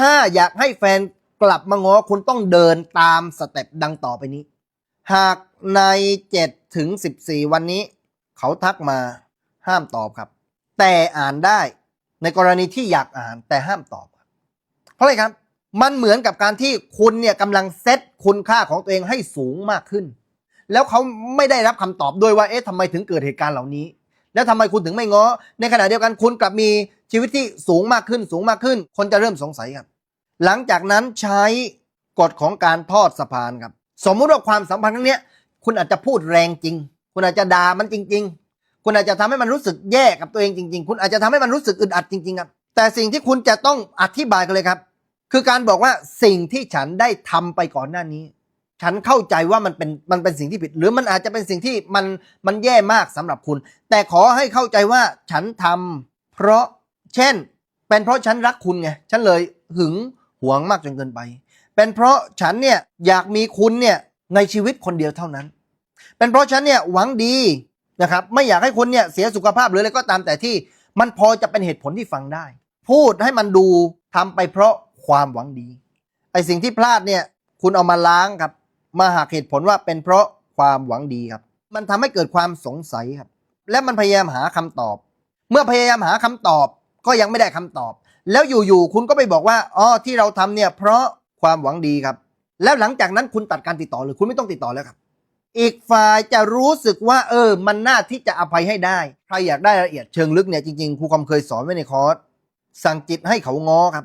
ถ้าอยากให้แฟนกลับมาง้อคุณต้องเดินตามสเต็ปดังต่อไปนี้ หากใน7ถึง14 วันนี้ เขาทักมาห้ามตอบครับ แต่อ่านได้ในกรณีที่อยากอ่านแต่ห้ามตอบครับเพราะอะไรครับ มันเหมือนกับการที่คุณเนี่ยกำลังเซตคุณค่าของตัวเองให้สูงมากขึ้น แล้วเขาไม่ได้รับคำตอบด้วยว่าเอ๊ะทำไมถึงเกิดเหตุการณ์เหล่านี้ แล้วทำไมคุณถึงไม่ง้อ ในขณะเดียวกันคุณกลับมีชีวิตที่สูงมากขึ้น สูงมากขึ้น คนจะเริ่มสงสัยครับ หลังจากนั้นใช้กฎของการทอดสะพานครับ สมมุติว่าความสัมพันธ์ครั้งเนี้ยคุณอาจจะพูดแรงจริง คุณอาจจะด่ามันจริง ๆ คุณอาจจะทำให้มันรู้สึกแย่กับตัวเองจริง ๆ คุณอาจจะทำให้มันรู้สึกอึดอัดจริงๆครับแต่สิ่งที่คุณจะต้องอธิบายกันเลยครับ คือการบอกว่าสิ่งที่ฉันได้ทำไปก่อนหน้านี้ ฉันเข้าใจว่ามันเป็นมันเป็นสิ่งที่ผิด หรือมันอาจจะเป็นสิ่งที่มันมันแย่มากสำหรับคุณ แต่ขอให้เข้าใจว่าฉันทำเพราะเช่น เป็นเพราะฉันรักคุณไงฉันเลยหึง หวงมากจนเกินไป เป็นเพราะฉันเนี่ยอยากมีคุณเนี่ยในชีวิตคนเดียวเท่านั้น เป็นเพราะฉันเนี่ยหวังดีนะครับไม่อยากให้คุณเนี่ยเสียสุขภาพหรืออะไรก็ตามแต่ที่มันพอจะเป็นเหตุผลที่ฟังได้ พูดให้มันดูทำไปเพราะความหวังดีไอสิ่งที่พลาดเนี่ยคุณเอามาล้างครับ มาหากเหตุผลว่าเป็นเพราะความหวังดีครับ มันทำให้เกิดความสงสัยครับ และมันพยายามหาคำตอบ เมื่อพยายามหาคำตอบก็ยังไม่ได้คำตอบ แล้วอยู่ๆคุณก็ไปบอกว่าอ๋อที่เราทำเนี่ยเพราะความหวังดีครับ แล้วหลังจากนั้นคุณตัดการติดต่อเลยคุณไม่ต้องติดต่อแล้วครับ อีกฝ่ายจะรู้สึกว่า เออ มันน่าที่จะอภัยให้ได้ ใครอยากได้รายละเอียดเชิงลึกเนี่ยจริงๆครูคอมเคยสอนไว้ในคอร์สสั่งจิตให้เขาง้อครับ